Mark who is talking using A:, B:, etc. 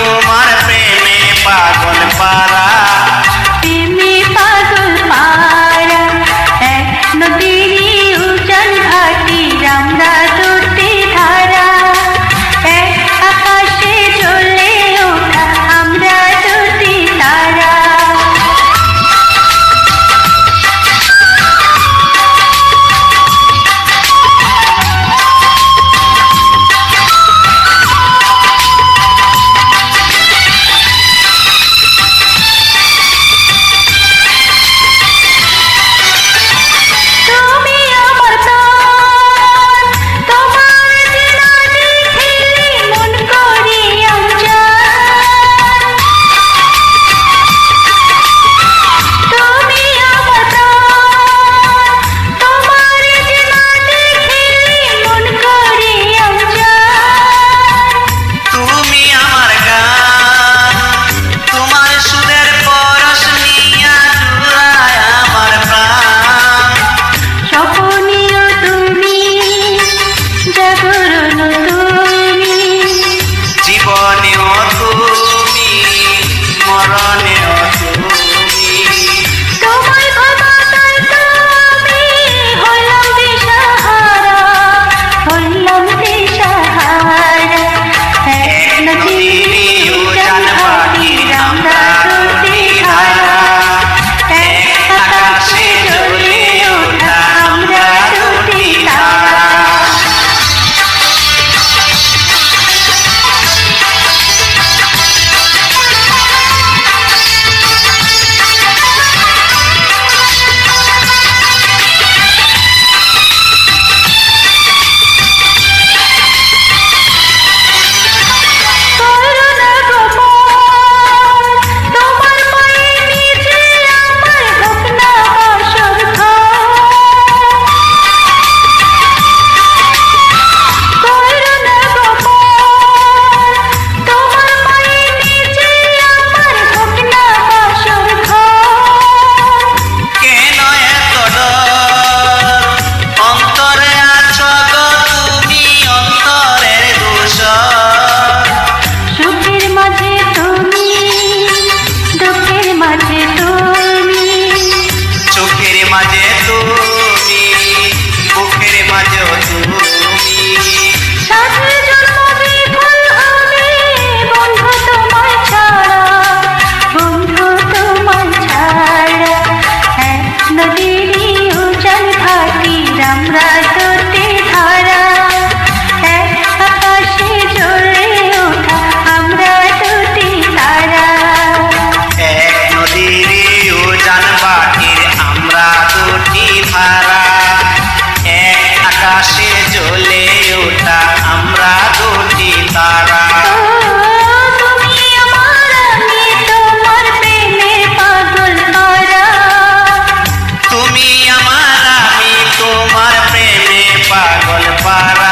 A: তোমার প্রেমে পাগল পারা
B: প্রেমে পাগল পারা এক নদীর উজান ঘাটি রামরা
A: பாரா